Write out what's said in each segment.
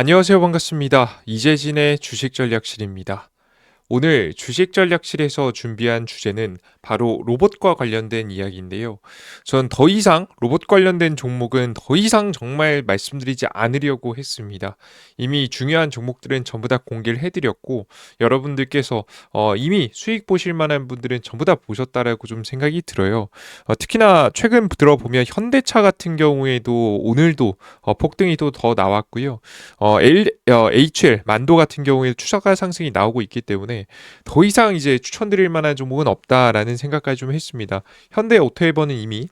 안녕하세요. 반갑습니다. 이재진의 주식 전략실입니다. 오늘 주식 전략실에서 준비한 주제는 바로 로봇과 관련된 이야기인데요. 전 더 이상 로봇 관련된 종목은 더 이상 정말 말씀드리지 않으려고 했습니다. 이미 중요한 종목들은 전부 다 공개를 해드렸고 여러분들께서 어, 이미 수익 보실 만한 분들은 전부 다 보셨다라고 좀 생각이 들어요. 어, 특히나 최근 들어보면 현대차 같은 경우에도 오늘도 어, 폭등이 또 더 나왔고요. 어, L, 어, HL 만도 같은 경우에 추가가 상승이 나오고 있기 때문에 더 이상 이제 추천드릴 만한 종목은 없다라는 생각까지 좀 했습니다. 현대 오토에버는 이미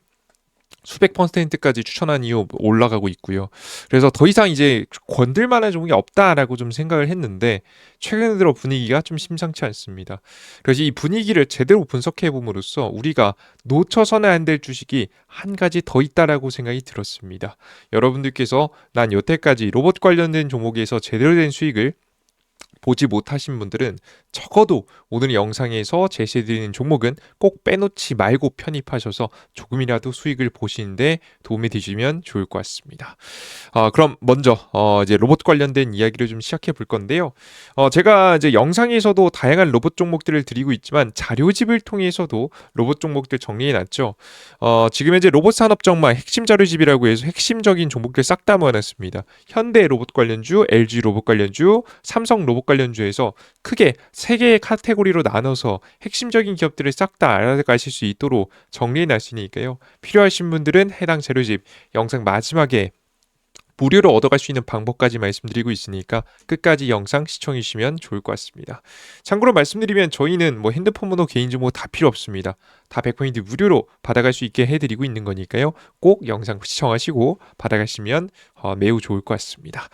수백 퍼센트까지 추천한 이후 올라가고 있고요. 그래서 더 이상 이제 건들 만한 종목이 없다라고 좀 생각을 했는데 최근 들어 분위기가 좀 심상치 않습니다. 그래서 이 분위기를 제대로 분석해 봄으로써 우리가 놓쳐서는 안 될 주식이 한 가지 더 있다라고 생각이 들었습니다. 여러분들께서 난 여태까지 로봇 관련된 종목에서 제대로 된 수익을 보지 못하신 분들은 적어도 오늘 영상에서 제시해드리는 종목은 꼭 빼놓지 말고 편입하셔서 조금이라도 수익을 보시는데 도움이 되시면 좋을 것 같습니다. 어, 그럼 먼저 어, 이제 로봇 관련된 이야기를 좀 시작해 볼 건데요. 어, 제가 이제 영상에서도 다양한 로봇 종목들을 드리고 있지만 자료집을 통해서도 로봇 종목들 정리해 놨죠. 어, 지금 현재 로봇 산업 정말 핵심 자료집이라고 해서 핵심적인 종목들 싹 다 모아놨습니다. 현대 로봇 관련주, LG 로봇 관련주, 삼성 로봇 관련주에서 크게 세 개의 카테고리로 나눠서 핵심적인 기업들을 싹 다 알아가실 수 있도록 정리해 놨으니까요. 필요하신 분들은 해당 자료집 영상 마지막에 무료로 얻어갈 수 있는 방법까지 말씀드리고 있으니까 끝까지 영상 시청해 주시면 좋을 것 같습니다. 참고로 말씀드리면 저희는 뭐 핸드폰 번호 개인 정보 다 필요 없습니다. 다 100포인트 무료로 받아갈 수 있게 해드리고 있는 거니까요. 꼭 영상 시청하시고 받아가시면 어, 매우 좋을 것 같습니다.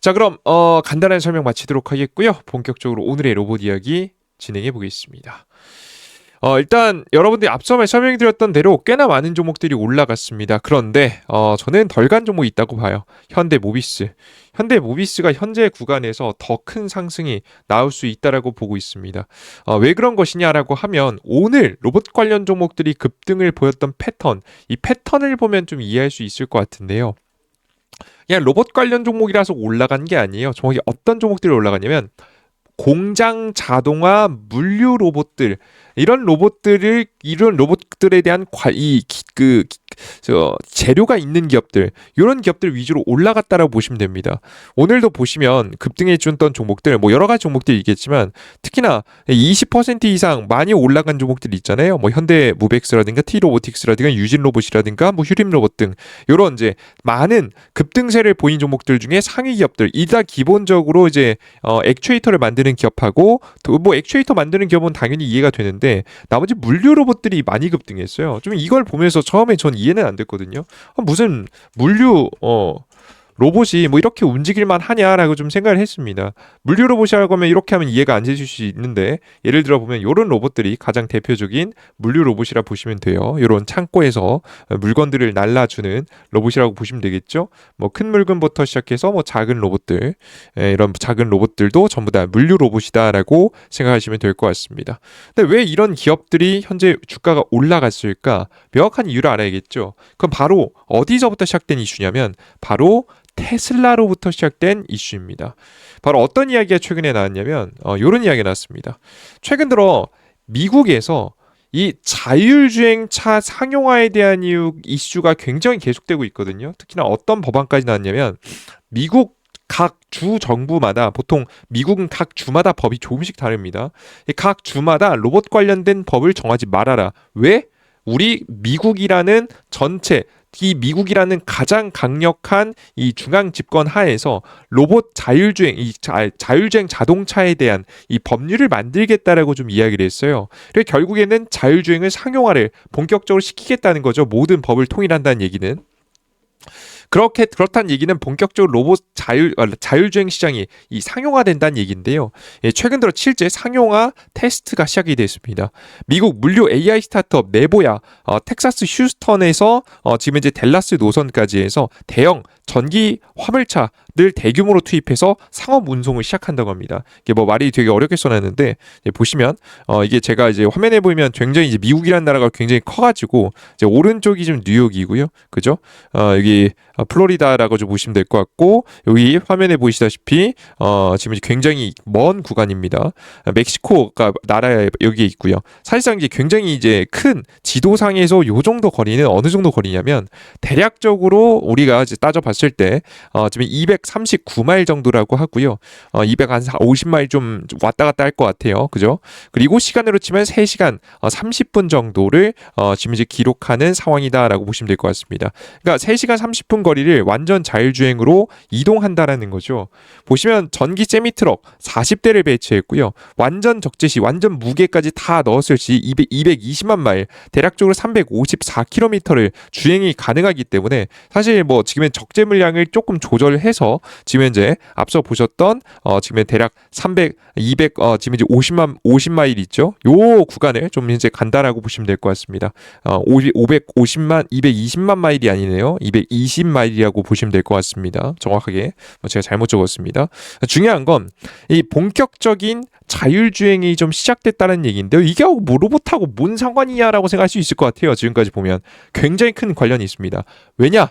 자 그럼 어, 간단한 설명 마치도록 하겠고요. 본격적으로 오늘의 로봇 이야기 진행해 보겠습니다. 어, 일단 여러분들이 앞서 설명드렸던 대로 꽤나 많은 종목들이 올라갔습니다. 그런데 어, 저는 덜 간 종목이 있다고 봐요. 현대 모비스. 현대 모비스가 현재 구간에서 더 큰 상승이 나올 수 있다라고 보고 있습니다. 어, 왜 그런 것이냐라고 하면 오늘 로봇 관련 종목들이 급등을 보였던 패턴, 이 패턴을 보면 좀 이해할 수 있을 것 같은데요. 그냥 로봇 관련 종목이라서 올라간 게 아니에요. 정확히 어떤 종목들이 올라가냐면 공장 자동화 물류 로봇들. 이런 로봇들을 이런 로봇들에 대한 이 그 저 재료가 있는 기업들 이런 기업들 위주로 올라갔다라고 보시면 됩니다. 오늘도 보시면 급등해 줬던 종목들 뭐 여러 가지 종목들이 있겠지만 특히나 20% 이상 많이 올라간 종목들 있잖아요. 뭐 현대 무벡스라든가 티로보틱스라든가 유진 로봇이라든가 뭐 휴림 로봇 등 이런 이제 많은 급등세를 보인 종목들 중에 상위 기업들 이다 기본적으로 이제 어 액추에이터를 만드는 기업하고 뭐 액추에이터 만드는 기업은 당연히 이해가 되는데 나머지 물류 로봇들이 많이 급등했어요. 좀 이걸 보면서 처음에 전 이해 는 안 됐거든요. 아, 무슨 물류 어 로봇이 뭐 이렇게 움직일만 하냐라고 좀 생각을 했습니다. 물류 로봇이라고 하면 이렇게 하면 이해가 안 되실 수 있는데 예를 들어 보면 이런 로봇들이 가장 대표적인 물류 로봇이라 보시면 돼요. 이런 창고에서 물건들을 날라주는 로봇이라고 보시면 되겠죠. 뭐 큰 물건부터 시작해서 뭐 작은 로봇들 예, 이런 작은 로봇들도 전부 다 물류 로봇이다라고 생각하시면 될 것 같습니다. 근데 왜 이런 기업들이 현재 주가가 올라갔을까? 명확한 이유를 알아야겠죠. 그럼 바로 어디서부터 시작된 이슈냐면 바로 테슬라로부터 시작된 이슈입니다. 바로 어떤 이야기가 최근에 나왔냐면 어, 이런 이야기가 나왔습니다. 최근 들어 미국에서 이 자율주행 차 상용화에 대한 이슈가 굉장히 계속되고 있거든요. 특히나 어떤 법안까지 나왔냐면 미국 각 주 정부마다 보통 미국은 각 주마다 법이 조금씩 다릅니다. 각 주마다 로봇 관련된 법을 정하지 말아라. 왜? 우리 미국이라는 전체 이 미국이라는 가장 강력한 이 중앙 집권 하에서 로봇 자율주행 이 자, 자율주행 자동차에 대한 이 법률을 만들겠다라고 좀 이야기를 했어요. 그래서 결국에는 자율주행을 상용화를 본격적으로 시키겠다는 거죠. 모든 법을 통일한다는 얘기는. 그렇게 그렇다는 얘기는 본격적으로 로봇 자율 어, 자율주행 시장이 이 상용화된다는 얘기인데요. 예, 최근 들어 실제 상용화 테스트가 시작이 됐습니다. 미국 물류 AI 스타트업 네보야 어, 텍사스 휴스턴에서 어, 지금 이제 델라스 노선까지 해서 대형 전기 화물차들 대규모로 투입해서 상업 운송을 시작한다고 합니다. 이게 뭐 말이 되게 어렵게 써놨는데 보시면 어 이게 제가 이제 화면에 보이면 굉장히 이제 미국이라는 나라가 굉장히 커가지고 이제 오른쪽이 좀 뉴욕이고요, 그죠? 어 여기 어, 플로리다라고 좀 보시면 될 것 같고 여기 화면에 보시다시피 어, 지금 굉장히 먼 구간입니다. 아, 멕시코가 나라에 여기에 있고요. 사실상 이제 굉장히 이제 큰 지도상에서 요 정도 거리는 어느 정도 거리냐면 대략적으로 우리가 이제 따져봤을 때 어, 지금 239마일 정도라고 하고요. 어, 250마일 좀 왔다 갔다 할 것 같아요. 그죠? 그리고 시간으로 치면 3시간 어, 30분 정도를 어, 지금 이제 기록하는 상황이다라고 보시면 될 것 같습니다. 그러니까 3시간 30분 거리를 완전 자율주행으로 이동한다라는 거죠. 보시면 전기 세미 트럭 40대를 배치했고요. 완전 적재시, 완전 무게까지 다 넣었을 시 200, 220만 마일, 대략적으로 354km를 주행이 가능하기 때문에 사실 뭐 지금의 적재 물량을 조금 조절해서 지금 현재 앞서 보셨던 어 지금 대략 300, 200, 어 지금 이제 50만 50마일 있죠. 요 구간을 좀 이제 간다라고 보시면 될 것 같습니다. 어 550만 220만 마일이 아니네요. 220마일이라고 보시면 될 것 같습니다. 정확하게 뭐 제가 잘못 적었습니다. 중요한 건 이 본격적인 자율주행이 좀 시작됐다는 얘기인데요. 이게 뭐 로봇하고 뭔 상관이냐라고 생각할 수 있을 것 같아요. 지금까지 보면 굉장히 큰 관련이 있습니다. 왜냐?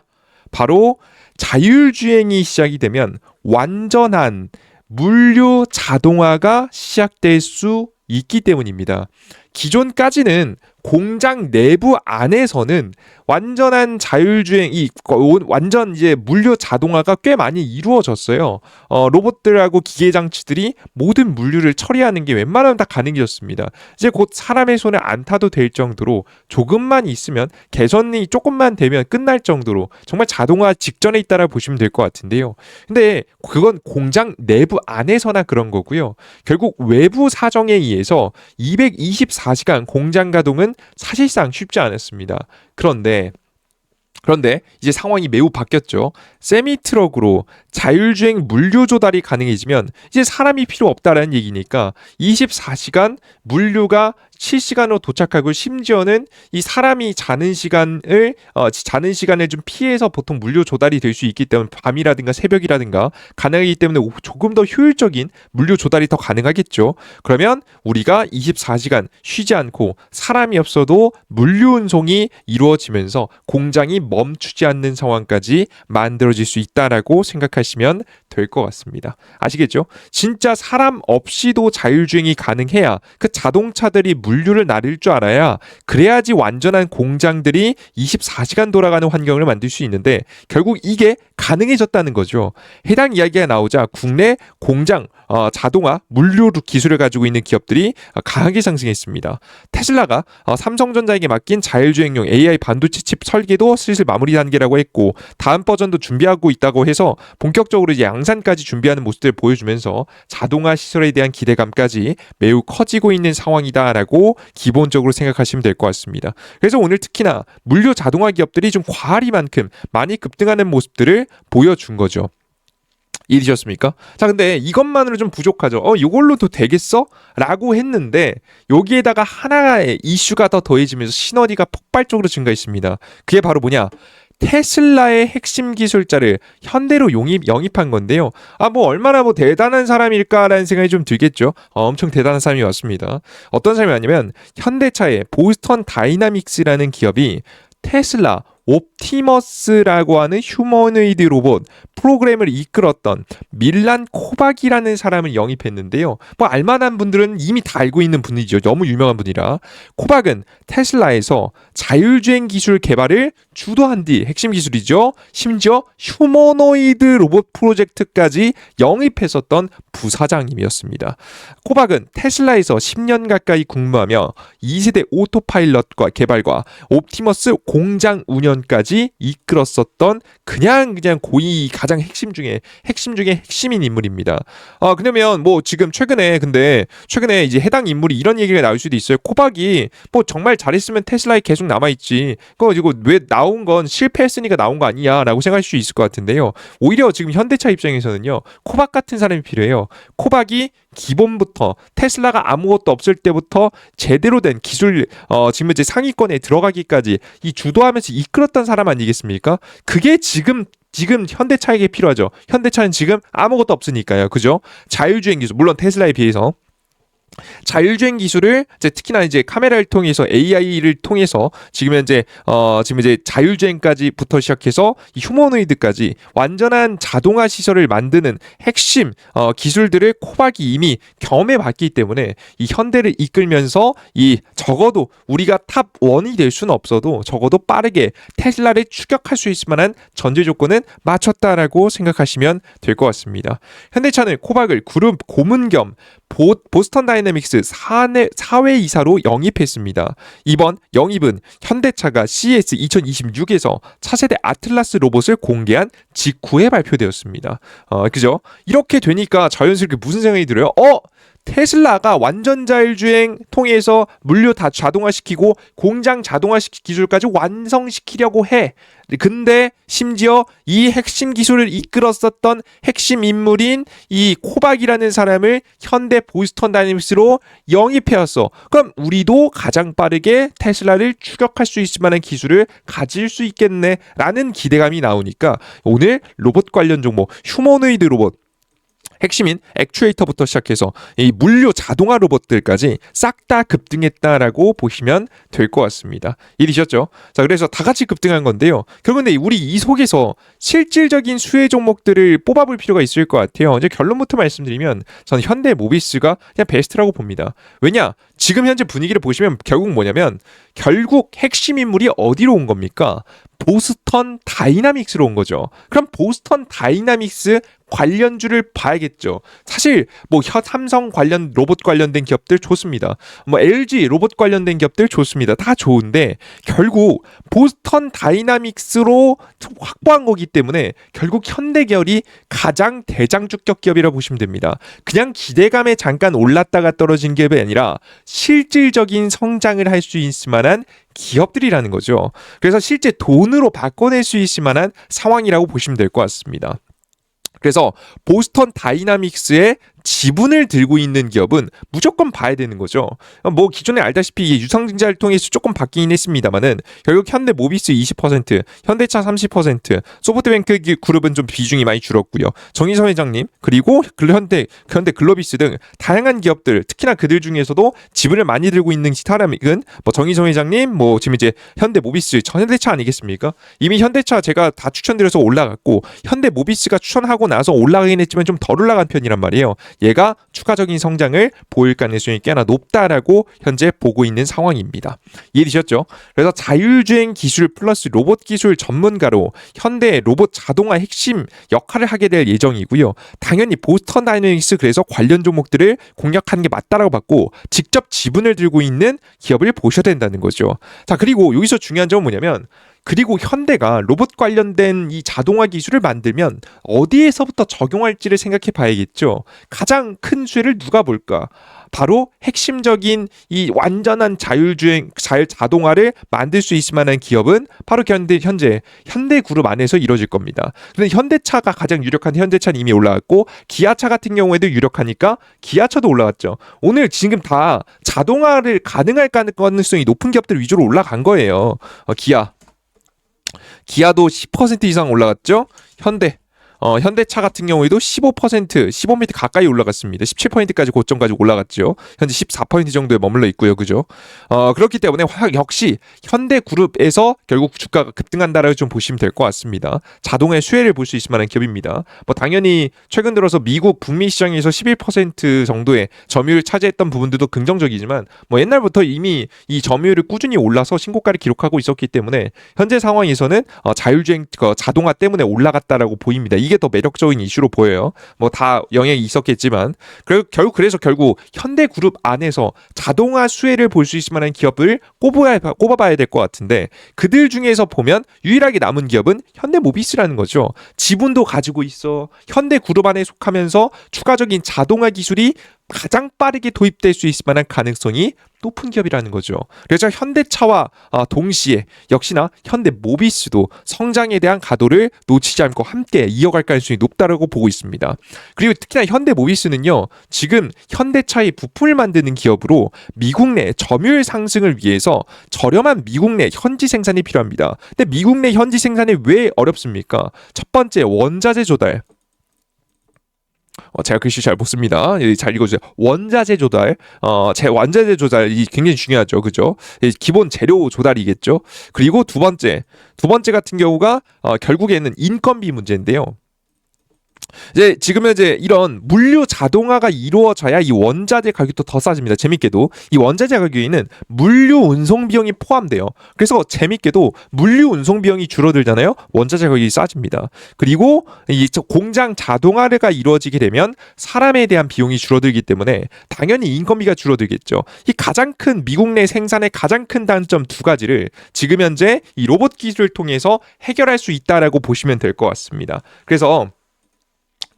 바로 자율주행이 시작이 되면 완전한 물류 자동화가 시작될 수 있기 때문입니다. 기존까지는 공장 내부 안에서는 완전한 자율주행 이 완전 이제 물류 자동화가 꽤 많이 이루어졌어요. 어, 로봇들하고 기계 장치들이 모든 물류를 처리하는 게 웬만하면 다 가능해졌습니다. 이제 곧 사람의 손에 안 타도 될 정도로 조금만 있으면 개선이 조금만 되면 끝날 정도로 정말 자동화 직전에 있다라 보시면 될 것 같은데요. 근데 그건 공장 내부 안에서나 그런 거고요. 결국 외부 사정에 의해서 224시간 공장 가동은 사실상 쉽지 않았습니다. 그런데 그런데 이제 상황이 매우 바뀌었죠. 세미 트럭으로 자율주행 물류 조달이 가능해지면 이제 사람이 필요 없다라는 얘기니까 24시간 물류가 실시간으로 도착하고 심지어는 이 사람이 자는 시간을 어, 자는 시간을 좀 피해서 보통 물류 조달이 될 수 있기 때문에 밤이라든가 새벽이라든가 가능하기 때문에 조금 더 효율적인 물류 조달이 더 가능하겠죠. 그러면 우리가 24시간 쉬지 않고 사람이 없어도 물류 운송이 이루어지면서 공장이 멈추지 않는 상황까지 만들어질 수 있다라고 생각하시면 될 것 같습니다. 아시겠죠? 진짜 사람 없이도 자율주행이 가능해야 그 자동차들이 물 류를 나를 줄 알아야 그래야지 완전한 공장들이 24시간 돌아가는 환경을 만들 수 있는데 결국 이게 가능해졌다는 거죠. 해당 이야기가 나오자 국내 공장 어, 자동화 물류 기술을 가지고 있는 기업들이 강하게 상승했습니다. 테슬라가 어, 삼성전자에게 맡긴 자율주행용 AI 반도체 칩 설계도 슬슬 마무리 단계라고 했고 다음 버전도 준비하고 있다고 해서 본격적으로 이제 양산까지 준비하는 모습들을 보여주면서 자동화 시설에 대한 기대감까지 매우 커지고 있는 상황이다라고 기본적으로 생각하시면 될 것 같습니다. 그래서 오늘 특히나 물류 자동화 기업들이 좀 과하리만큼 많이 급등하는 모습들을 보여준 거죠. 이해되셨습니까? 자, 근데 이것만으로 좀 부족하죠. 어, 이걸로도 되겠어? 라고 했는데 여기에다가 하나의 이슈가 더 더해지면서 시너지가 폭발적으로 증가했습니다. 그게 바로 뭐냐? 테슬라의 핵심 기술자를 현대로 용입 영입한 건데요. 아 뭐 얼마나 뭐 대단한 사람일까라는 생각이 좀 들겠죠. 어, 엄청 대단한 사람이 왔습니다. 어떤 사람이 아니면 현대차의 보스턴 다이나믹스라는 기업이 테슬라 옵티머스라고 하는 휴머노이드 로봇 프로그램을 이끌었던 밀란 코박이라는 사람을 영입했는데요. 뭐 알만한 분들은 이미 다 알고 있는 분이죠. 너무 유명한 분이라. 코박은 테슬라에서 자율주행 기술 개발을 주도한 뒤 핵심 기술이죠. 심지어 휴머노이드 로봇 프로젝트까지 영입했었던 부사장님이었습니다. 코박은 테슬라에서 10년 가까이 근무하며 2세대 오토파일럿과 개발과 옵티머스 공장 운영 까지 이끌었었던 그냥 그냥 고위 가장 핵심 중에 핵심 중에 핵심인 인물입니다. 아 그러면 뭐 지금 최근에 근데 최근에 이제 해당 인물이 이런 얘기가 나올 수도 있어요. 코박이 뭐 정말 잘했으면 테슬라에 계속 남아 있지. 그거 이거 왜 나온 건 실패했으니까 나온 거 아니야라고 생각할 수 있을 것 같은데요. 오히려 지금 현대차 입장에서는요. 코박 같은 사람이 필요해요. 코박이 기본부터 테슬라가 아무것도 없을 때부터 제대로 된 기술 어 지금 이제 상위권에 들어가기까지 이 주도하면서 이끌었던 사람 아니겠습니까? 그게 지금 지금 현대차에게 필요하죠. 현대차는 지금 아무것도 없으니까요. 그죠? 자율주행 기술 물론 테슬라에 비해서 자율주행 기술을 이제 특히나 이제 카메라를 통해서 AI를 통해서 지금 현재 어 지금 이제 자율주행까지부터 시작해서 이 휴머노이드까지 완전한 자동화 시설을 만드는 핵심 어 기술들을 코박이 이미 경험해 봤기 때문에 이 현대를 이끌면서 이 적어도 우리가 탑 1이 될 수는 없어도 적어도 빠르게 테슬라를 추격할 수 있을 만한 전제 조건은 맞췄다라고 생각하시면 될 것 같습니다. 현대차는 코박을 그룹 고문 겸 보, 보스턴 다이내믹스 사내, 사회 이사로 영입했습니다. 이번 영입은 현대차가 CES 2026에서 차세대 아틀라스 로봇을 공개한 직후에 발표되었습니다. 어, 그죠? 이렇게 되니까 자연스럽게 무슨 생각이 들어요? 어? 테슬라가 완전 자율주행 통해서 물류 다 자동화시키고 공장 자동화시키 기술까지 완성시키려고 해. 근데 심지어 이 핵심 기술을 이끌었었던 핵심 인물인 이 코박이라는 사람을 현대 보스턴 다이내믹스로 영입해왔어. 그럼 우리도 가장 빠르게 테슬라를 추격할 수 있을 만한 기술을 가질 수 있겠네라는 기대감이 나오니까 오늘 로봇 관련 종목 휴머노이드 로봇 핵심인 액추에이터부터 시작해서 이 물류 자동화 로봇들까지 싹 다 급등했다라고 보시면 될 것 같습니다. 이해되셨죠? 자, 그래서 다 같이 급등한 건데요. 그런데 우리 이 속에서 실질적인 수혜 종목들을 뽑아볼 필요가 있을 것 같아요. 이제 결론부터 말씀드리면 저는 현대 모비스가 그냥 베스트라고 봅니다. 왜냐? 지금 현재 분위기를 보시면 결국 뭐냐면 결국 핵심 인물이 어디로 온 겁니까? 보스턴 다이나믹스로 온 거죠. 그럼 보스턴 다이나믹스 관련주를 봐야겠죠. 사실 뭐 삼성 관련 로봇 관련된 기업들 좋습니다. 뭐 LG 로봇 관련된 기업들 좋습니다. 다 좋은데 결국 보스턴 다이나믹스로 확보한 거기 때문에 결국 현대계열이 가장 대장주격 기업이라고 보시면 됩니다. 그냥 기대감에 잠깐 올랐다가 떨어진 기업이 아니라 실질적인 성장을 할 수 있을 만한 기업들이라는 거죠. 그래서 실제 돈으로 바꿔낼 수 있을 만한 상황이라고 보시면 될 것 같습니다. 그래서 보스턴 다이나믹스의 지분을 들고 있는 기업은 무조건 봐야 되는 거죠. 뭐 기존에 알다시피 유상증자를 통해서 조금 바뀌긴 했습니다만은 결국 현대 모비스 20%, 현대차 30%, 소프트뱅크 그룹은 좀 비중이 많이 줄었고요. 정의선 회장님 그리고 현대 현대 글로비스 등 다양한 기업들 특히나 그들 중에서도 지분을 많이 들고 있는 사람은 뭐 정의선 회장님 뭐 지금 이제 현대 모비스 현대차 아니겠습니까? 이미 현대차 제가 다 추천드려서 올라갔고 현대 모비스가 추천하고 나서 올라가긴 했지만 좀 덜 올라간 편이란 말이에요. 얘가 추가적인 성장을 보일 가능성이 꽤나 높다라고 현재 보고 있는 상황입니다. 이해되셨죠? 그래서 자율주행 기술 플러스 로봇 기술 전문가로 현대 로봇 자동화 핵심 역할을 하게 될 예정이고요. 당연히 보스턴 다이내믹스 그래서 관련 종목들을 공략하는 게 맞다라고 봤고 직접 지분을 들고 있는 기업을 보셔야 된다는 거죠. 자 그리고 여기서 중요한 점은 뭐냐면 그리고 현대가 로봇 관련된 이 자동화 기술을 만들면 어디에서부터 적용할지를 생각해 봐야겠죠. 가장 큰 수혜를 누가 볼까? 바로 핵심적인 이 완전한 자율주행 자율 자동화를 만들 수 있을 만한 기업은 바로 현대 현재 현대그룹 안에서 이루어질 겁니다. 그런데 현대차가 가장 유력한 현대차는 이미 올라왔고 기아차 같은 경우에도 유력하니까 기아차도 올라왔죠. 오늘 지금 다 자동화를 가능할 가능성이 높은 기업들 위주로 올라간 거예요. 어, 기아 기아도 10% 이상 올라갔죠. 현대 어, 현대차 같은 경우에도 15% 15m 가까이 올라갔습니다. 17%까지 고점까지 올라갔죠. 현재 14% 정도에 머물러 있고요. 그죠? 어, 그렇기 때문에 역시 현대그룹에서 결국 주가가 급등한다라고 좀 보시면 될 것 같습니다. 자동의 수혜를 볼 수 있을 만한 기업입니다. 뭐 당연히 최근 들어서 미국 북미 시장에서 11% 정도의 점유율을 차지했던 부분들도 긍정적이지만 뭐 옛날부터 이미 이 점유율을 꾸준히 올라서 신고가를 기록하고 있었기 때문에 현재 상황에서는 어, 자율주행 그 자동화 때문에 올라갔다라고 보입니다. 이게 더 매력적인 이슈로 보여요. 뭐 다 영향이 있었겠지만 결국 그래서 결국 현대그룹 안에서 자동화 수혜를 볼 수 있을 만한 기업을 꼽아야 꼽아봐야 될 것 같은데 그들 중에서 보면 유일하게 남은 기업은 현대모비스라는 거죠. 지분도 가지고 있어 현대그룹 안에 속하면서 추가적인 자동화 기술이 가장 빠르게 도입될 수 있을 만한 가능성이 높은 기업이라는 거죠. 그래서 현대차와 아, 동시에 역시나 현대 모비스도 성장에 대한 가도를 놓치지 않고 함께 이어갈 가능성이 높다고 보고 있습니다. 그리고 특히나 현대 모비스는요, 지금 현대차의 부품을 만드는 기업으로 미국 내 점유율 상승을 위해서 저렴한 미국 내 현지 생산이 필요합니다. 근데 미국 내 현지 생산이 왜 어렵습니까? 첫 번째 원자재 조달. 어, 제가 글씨 잘 못 씁니다. 예, 잘 읽어주세요. 원자재 조달, 어, 제 원자재 조달이 굉장히 중요하죠, 그죠? 예, 기본 재료 조달이겠죠. 그리고 두 번째, 두 번째 같은 경우가 어, 결국에는 인건비 문제인데요. 이제 지금은 이제 이런 물류 자동화가 이루어져야 이 원자재 가격도 더 싸집니다. 재밌게도 이 원자재 가격에는 물류 운송 비용이 포함돼요. 그래서 재밌게도 물류 운송 비용이 줄어들잖아요. 원자재 가격이 싸집니다. 그리고 이 저- 공장 자동화가 이루어지게 되면 사람에 대한 비용이 줄어들기 때문에 당연히 인건비가 줄어들겠죠. 이 가장 큰 미국 내 생산의 가장 큰 단점 두 가지를 지금 현재 이 로봇 기술을 통해서 해결할 수 있다라고 보시면 될 것 같습니다. 그래서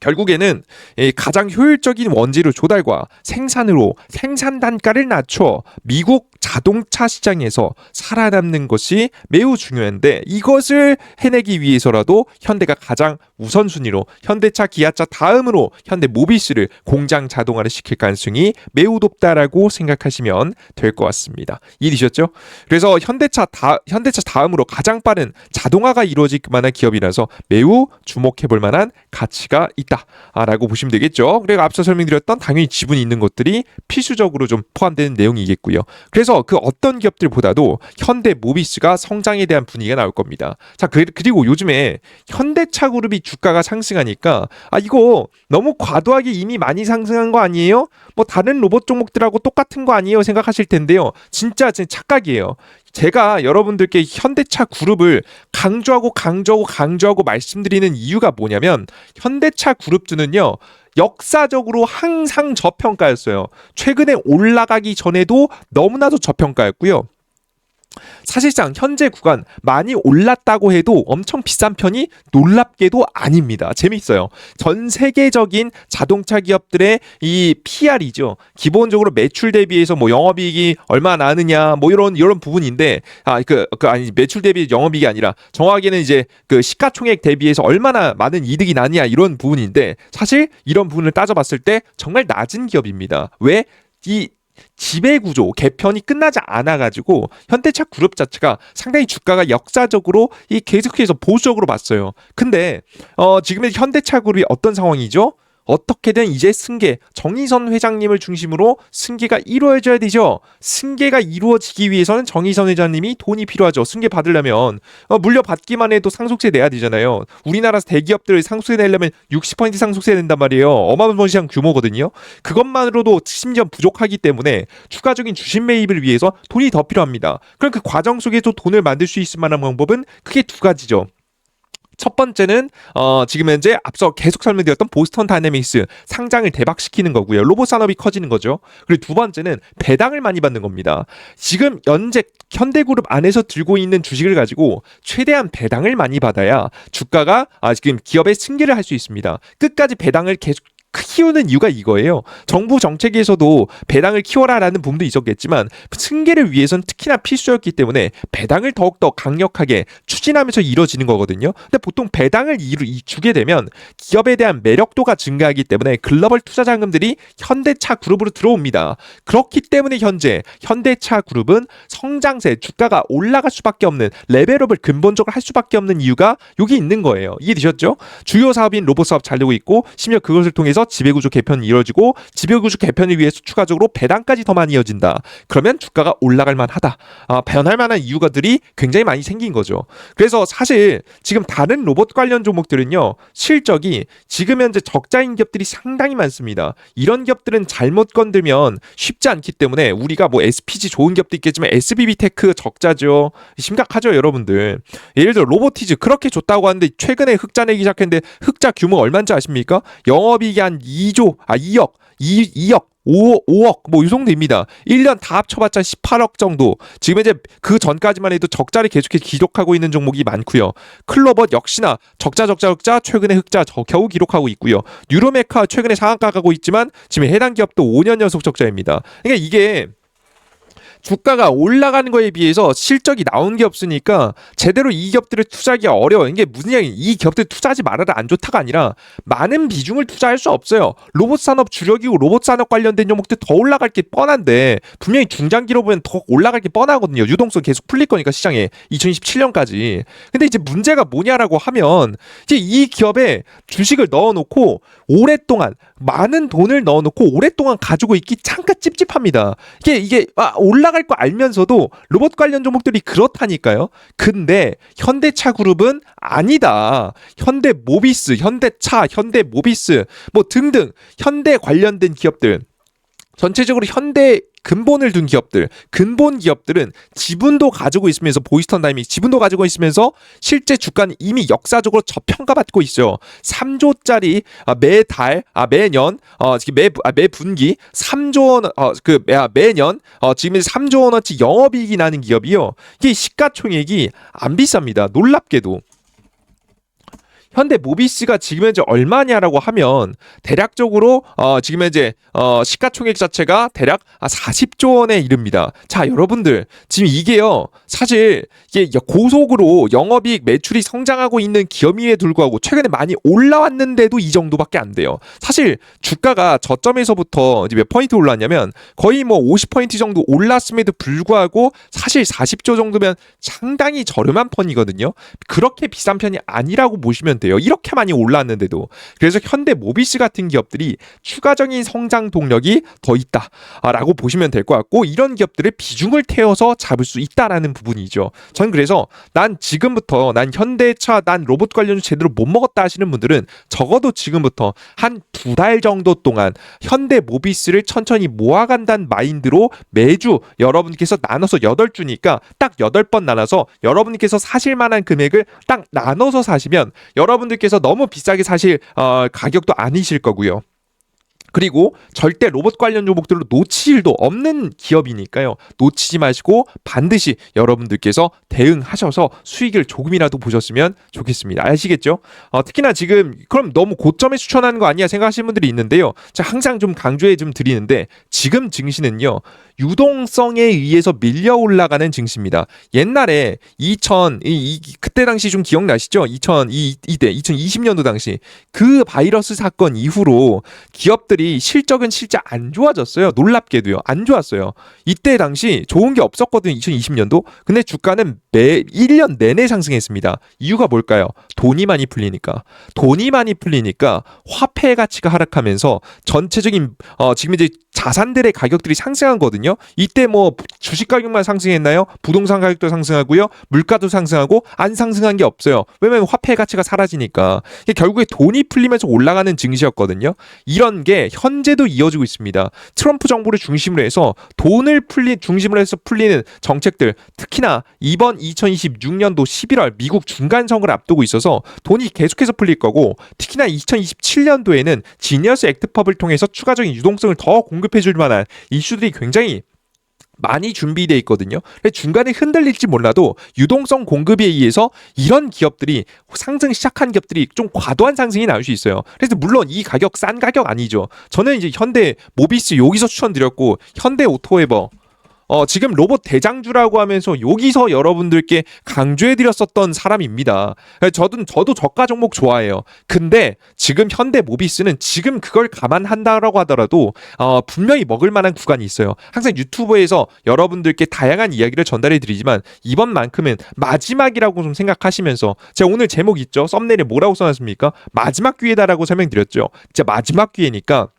결국에는 이 가장 효율적인 원재료 조달과 생산으로 생산 단가를 낮춰 미국 자동차 시장에서 살아남는 것이 매우 중요한데 이것을 해내기 위해서라도 현대가 가장 우선순위로 현대차, 기아차 다음으로 현대 모비스를 공장 자동화를 시킬 가능성이 매우 높다라고 생각하시면 될 것 같습니다. 이해되셨죠? 그래서 현대차 다 현대차 다음으로 가장 빠른 자동화가 이루어질 만한 기업이라서 매우 주목해 볼 만한 가치가 있다 라고 보시면 되겠죠. 그리고 앞서 설명드렸던 당연히 지분이 있는 것들이 필수적으로 좀 포함되는 내용이겠고요. 그래서 그 어떤 기업들보다도 현대 모비스가 성장에 대한 분위기가 나올 겁니다. 자, 그- 그리고 요즘에 현대차 그룹이 주가가 상승하니까 아 이거 너무 과도하게 이미 많이 상승한 거 아니에요? 뭐 다른 로봇 종목들하고 똑같은 거 아니에요? 생각하실 텐데요. 진짜 진짜 착각이에요. 제가 여러분들께 현대차 그룹을 강조하고 강조하고 강조하고 말씀드리는 이유가 뭐냐면 현대차 그룹주는요. 역사적으로 항상 저평가였어요. 최근에 올라가기 전에도 너무나도 저평가였고요. 사실상 현재 구간 많이 올랐다고 해도 엄청 비싼 편이 놀랍게도 아닙니다. 재밌어요. 전 세계적인 자동차 기업들의 이 PR이죠. 기본적으로 매출 대비해서 뭐 영업이익이 얼마 나느냐 뭐 이런 이런 부분인데 아그 그 아니 매출 대비 영업이익이 아니라 정확하게는 이제 그 시가총액 대비해서 얼마나 많은 이득이 나느냐 이런 부분인데 사실 이런 부분을 따져봤을 때 정말 낮은 기업입니다. 왜? 이 지배 구조 개편이 끝나지 않아 가지고 현대차 그룹 자체가 상당히 주가가 역사적으로 이 계속해서 보수적으로 봤어요. 근데 어 지금의 현대차 그룹이 어떤 상황이죠? 어떻게든 이제 승계 정의선 회장님을 중심으로 승계가 이루어져야 되죠. 승계가 이루어지기 위해서는 정의선 회장님이 돈이 필요하죠. 승계 받으려면 어, 물려 받기만 해도 상속세 내야 되잖아요. 우리나라 대기업들 상속세 내려면 60% 상속세 낸단 말이에요. 어마어마한 규모거든요. 그것만으로도 심지어 부족하기 때문에 추가적인 주식 매입을 위해서 돈이 더 필요합니다. 그럼 그 과정 속에서 돈을 만들 수 있을 만한 방법은 크게 두 가지죠. 첫 번째는 어, 지금 현재 앞서 계속 설명드렸던 보스턴 다이내믹스 상장을 대박시키는 거고요. 로봇 산업이 커지는 거죠. 그리고 두 번째는 배당을 많이 받는 겁니다. 지금 현재 현대그룹 안에서 들고 있는 주식을 가지고 최대한 배당을 많이 받아야 주가가 아, 지금 기업의 승계를 할 수 있습니다. 끝까지 배당을 계속 키우는 이유가 이거예요. 정부 정책에서도 배당을 키워라라는 부분도 있었겠지만 승계를 위해서는 특히나 필수였기 때문에 배당을 더욱더 강력하게 추진하면서 이루어지는 거거든요. 근데 보통 배당을 이루, 이- 주게 되면 기업에 대한 매력도가 증가하기 때문에 글로벌 투자 자금들이 현대차 그룹으로 들어옵니다. 그렇기 때문에 현재 현대차 그룹은 성장세 주가가 올라갈 수밖에 없는 레벨업을 근본적으로 할 수밖에 없는 이유가 여기 있는 거예요. 이해되셨죠? 주요 사업인 로봇 사업 잘 되고 있고 심지어 그것을 통해서 지배구조 개편이 이루어지고 지배구조 개편을 위해서 추가적으로 배당까지 더 많이 이어진다. 그러면 주가가 올라갈 만하다. 아, 변할 만한 이유가들이 굉장히 많이 생긴 거죠. 그래서 사실 지금 다른 로봇 관련 종목들은요 실적이 지금 현재 적자인 기업들이 상당히 많습니다. 이런 기업들은 잘못 건들면 쉽지 않기 때문에 우리가 뭐 SPG 좋은 기업도 있겠지만 SBB 테크 적자죠. 심각하죠, 여러분들. 예를 들어 로보티즈 그렇게 좋다고 하는데 최근에 흑자 내기 시작했는데 흑자 규모 얼마인지 아십니까? 영업이익이 한 2조, 아 2억, 2, 2억 5, 5억 뭐 이 정도입니다. 1년 다 합쳐봤자 18억 정도. 지금 이제 그 전까지만 해도 적자를 계속해서 기록하고 있는 종목이 많고요. 클로버 역시나 적자 적자 적자 최근에 흑자 저 겨우 기록하고 있고요. 뉴로메카 최근에 상한가 가고 있지만 지금 해당 기업도 5년 연속 적자입니다. 그러니까 이게 주가가 올라가는 거에 비해서 실적이 나온 게 없으니까 제대로 이 기업들을 투자하기가 어려워. 이게 무슨 얘기? 이 기업들 투자하지 말아라 안 좋다가 아니라 많은 비중을 투자할 수 없어요. 로봇 산업 주력이고 로봇 산업 관련된 종목들 더 올라갈 게 뻔한데 분명히 중장기로 보면 더 올라갈 게 뻔하거든요. 유동성 계속 풀릴 거니까 시장에 2027년까지. 근데 이제 문제가 뭐냐라고 하면 이제 이 기업에 주식을 넣어놓고 오랫동안 많은 돈을 넣어놓고 오랫동안 가지고 있기 잠깐 찝찝합니다. 이게 이게 아, 올라 갈 거 알면서도 로봇 관련 종목들이 그렇다니까요. 근데 현대차 그룹은 아니다. 현대 모비스, 현대차, 현대 모비스 뭐 등등 현대 관련된 기업들 전체적으로 현대 근본을 둔 기업들, 근본 기업들은 지분도 가지고 있으면서 보이스턴 다이밍 지분도 가지고 있으면서 실제 주가는 이미 역사적으로 저평가받고 있어요. 3조짜리 아, 매달, 아 매년, 어 지금 매, 아, 매 분기 3조 원, 어그 아, 매년 어 지금 3조 원어치 영업이익이 나는 기업이요. 이게 시가총액이 안 비쌉니다. 놀랍게도. 현대 모비스가 지금 현재 얼마냐라고 하면 대략적으로 어 지금 현재 어 시가총액 자체가 대략 40조 원에 이릅니다. 자, 여러분들 지금 이게요. 사실 이게 고속으로 영업이익 매출이 성장하고 있는 기업임에 불구하고 최근에 많이 올라왔는데도 이 정도밖에 안 돼요. 사실 주가가 저점에서부터 이제 몇 포인트 올랐냐면 거의 뭐 50포인트 정도 올랐음에도 불구하고 사실 40조 정도면 상당히 저렴한 편이거든요. 그렇게 비싼 편이 아니라고 보시면 돼요. 이렇게 많이 올랐는데도. 그래서 현대 모비스 같은 기업들이 추가적인 성장 동력이 더 있다라고 보시면 될 것 같고 이런 기업들의 비중을 태워서 잡을 수 있다라는 부분이죠. 전 그래서 난 지금부터 난 현대차 난 로봇 관련 제대로 못 먹었다 하시는 분들은 적어도 지금부터 한 두 달 정도 동안 현대 모비스를 천천히 모아간다는 마인드로 매주 여러분께서 나눠서 8주니까 딱 8번 나눠서 여러분께서 사실 만한 금액을 딱 나눠서 사시면 여러분 들께서 너무 비싸게 사실 어, 가격도 아니실 거고요. 그리고 절대 로봇 관련 종목들로 놓칠 일도 없는 기업이니까요. 놓치지 마시고 반드시 여러분들께서 대응하셔서 수익을 조금이라도 보셨으면 좋겠습니다. 아시겠죠? 어, 특히나 지금 그럼 너무 고점에 추천하는 거 아니야 생각하시는 분들이 있는데요. 자, 항상 좀 강조해 좀 드리는데 지금 증시는요. 유동성에 의해서 밀려 올라가는 증시입니다. 옛날에 2000 이, 이 그때 당시 좀 기억나시죠? 2000 이, 이때 2020년도 당시 그 바이러스 사건 이후로 기업들이 실적은 실제 안 좋아졌어요. 놀랍게도요. 안 좋았어요. 이때 당시 좋은 게 없었거든요. 2020년도. 근데 주가는 매 1년 내내 상승했습니다. 이유가 뭘까요? 돈이 많이 풀리니까. 돈이 많이 풀리니까 화폐 가치가 하락하면서 전체적인 어 지금 이제 자산들의 가격들이 상승하거든요. 이때 뭐 주식 가격만 상승했나요? 부동산 가격도 상승하고요. 물가도 상승하고 안 상승한 게 없어요. 왜냐면 화폐 가치가 사라지니까. 결국에 돈이 풀리면서 올라가는 증시였거든요. 이런 게 현재도 이어지고 있습니다. 트럼프 정부를 중심으로 해서 돈을 풀리 중심으로 해서 풀리는 정책들 특히나 이번 2026년도 11월 미국 중간 선거를 앞두고 있어서 돈이 계속해서 풀릴 거고 특히나 2027년도에는 지니어스 액트법을 통해서 추가적인 유동성을 더 공급해 줄 만한 이슈들이 굉장히 많이 준비되어 있거든요. 중간에 흔들릴지 몰라도 유동성 공급에 의해서 이런 기업들이 상승 시작한 기업들이 좀 과도한 상승이 나올 수 있어요. 그래서 물론 이 가격 싼 가격 아니죠. 저는 이제 현대 모비스 여기서 추천드렸고 현대 오토에버 어, 지금 로봇 대장주라고 하면서 여기서 여러분들께 강조해드렸었던 사람입니다. 저도, 저도 저가 종목 좋아해요. 근데 지금 현대 모비스는 지금 그걸 감안한다라고 하더라도 어, 분명히 먹을 만한 구간이 있어요. 항상 유튜브에서 여러분들께 다양한 이야기를 전달해 드리지만 이번만큼은 마지막이라고 좀 생각하시면서 제가 오늘 제목 있죠? 썸네일에 뭐라고 써놨습니까? 마지막 기회다라고 설명드렸죠. 진짜 마지막 기회니까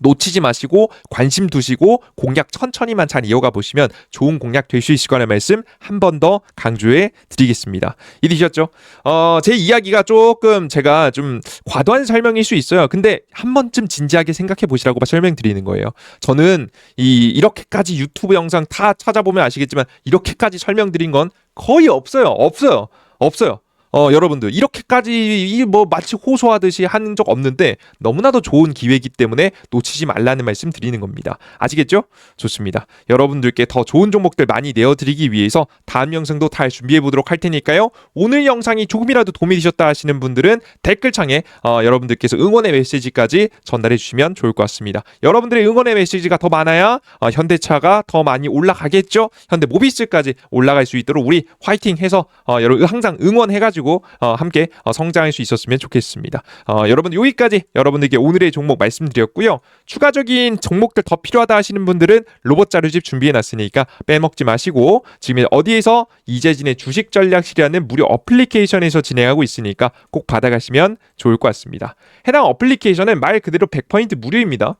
놓치지 마시고 관심 두시고 공략 천천히만 잘 이어가 보시면 좋은 공략 될 수 있을 거라는 말씀 한 번 더 강조해 드리겠습니다. 이해되셨죠? 어, 제 이야기가 조금 제가 좀 과도한 설명일 수 있어요. 근데 한 번쯤 진지하게 생각해 보시라고 설명드리는 거예요. 저는 이 이렇게까지 유튜브 영상 다 찾아보면 아시겠지만 이렇게까지 설명드린 건 거의 없어요. 없어요. 없어요. 어, 여러분들 이렇게까지 이 뭐 마치 호소하듯이 한 적 없는데 너무나도 좋은 기회이기 때문에 놓치지 말라는 말씀 드리는 겁니다. 아시겠죠? 좋습니다. 여러분들께 더 좋은 종목들 많이 내어드리기 위해서 다음 영상도 잘 준비해 보도록 할 테니까요. 오늘 영상이 조금이라도 도움이 되셨다 하시는 분들은 댓글창에 어, 여러분들께서 응원의 메시지까지 전달해 주시면 좋을 것 같습니다. 여러분들의 응원의 메시지가 더 많아야 어, 현대차가 더 많이 올라가겠죠. 현대 모비스까지 올라갈 수 있도록 우리 화이팅 해서 어, 여러분 항상 응원해가지고 어, 함께 어, 성장할 수 있었으면 좋겠습니다. 어, 여러분들 여기까지 여러분들께 오늘의 종목 말씀드렸고요. 추가적인 종목들 더 필요하다 하시는 분들은 로봇 자료집 준비해 놨으니까 빼먹지 마시고 지금 어디에서 이재진의 주식 전략실이라는 무료 어플리케이션에서 진행하고 있으니까 꼭 받아가시면 좋을 것 같습니다. 해당 어플리케이션은 말 그대로 100% 무료입니다.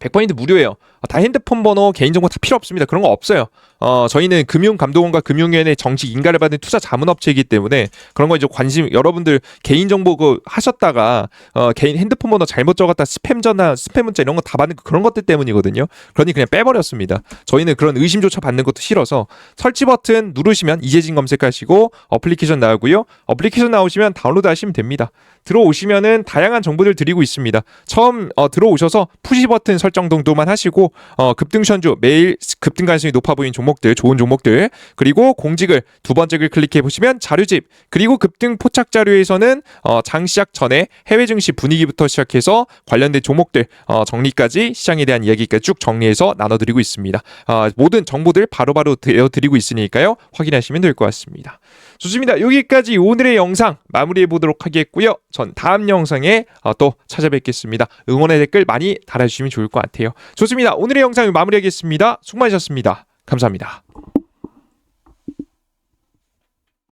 100% 무료예요. 다 핸드폰 번호, 개인정보 다 필요 없습니다. 그런 거 없어요. 어, 저희는 금융감독원과 금융위원회 정식 인가를 받은 투자 자문업체이기 때문에 그런 거 이제 관심, 여러분들 개인정보 그 하셨다가 어, 개인 핸드폰 번호 잘못 적었다 스팸 전화, 스팸 문자 이런 거 다 받는 거 그런 것들 때문이거든요. 그러니 그냥 빼버렸습니다. 저희는 그런 의심조차 받는 것도 싫어서 설치 버튼 누르시면 이재진 검색하시고 어플리케이션 나오고요. 어플리케이션 나오시면 다운로드 하시면 됩니다. 들어오시면은 다양한 정보들 드리고 있습니다. 처음 어, 들어오셔서 푸시 버튼 설정 정도만 하시고 어, 급등션주 매일 급등 가능성이 높아 보이는 종목들, 좋은 종목들 그리고 공직을 두 번째 글 클릭해 보시면 자료집 그리고 급등 포착 자료에서는 어, 장 시작 전에 해외 증시 분위기부터 시작해서 관련된 종목들 어, 정리까지 시장에 대한 이야기까지 쭉 정리해서 나눠드리고 있습니다. 어, 모든 정보들 바로바로 되어드리고 있으니까요 확인하시면 될 것 같습니다. 좋습니다. 여기까지 오늘의 영상 마무리해 보도록 하겠고요. 전 다음 영상에 어, 또 찾아뵙겠습니다. 응원의 댓글 많이 달아주시면 좋을 것 같아요. 좋습니다. 오늘의 영상 마무리하겠습니다. 수고 많으셨습니다. 감사합니다.